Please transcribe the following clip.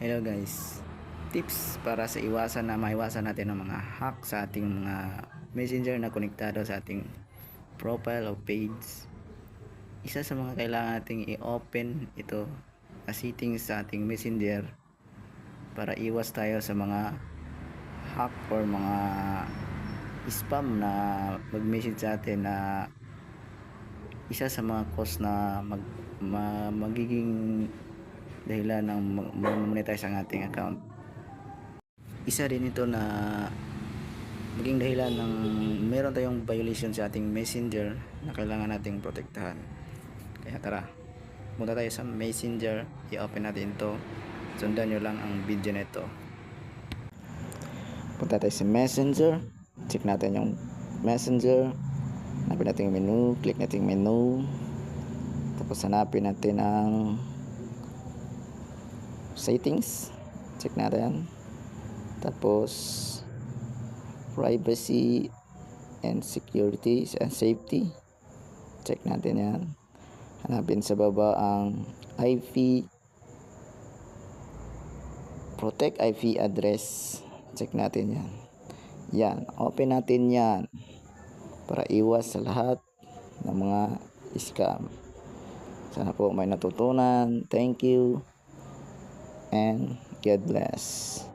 Hello guys. Tips para sa iwasan na maiwasan natin ng mga hack sa ating mga messenger na konektado sa ating profile o page. Isa sa mga kailangan nating i-open ito na settings sa ating messenger para iwas tayo sa mga hack or mga spam na mag-message sa atin na isa sa mga cause na mag, ma- magiging dahilan ng monetize ang ating account. Isa din ito na maging dahilan ng meron tayong violation sa ating messenger na kailangan nating protektahan. Kaya tara, punta tayo sa messenger, i-open natin ito. Sundan nyo lang ang video nito. Punta tayo sa messenger, check natin yung messenger, hanapin natin yung menu, click natin yung menu, tapos hanapin natin ang settings. Check natin. Tapos privacy and security and safety. Check natin yan. Hanapin sa baba ang IP protect IP address. Check natin yan. Yan open natin yan. Para iwas sa lahat ng mga scam. Sana po may natutunan. Thank you and God bless.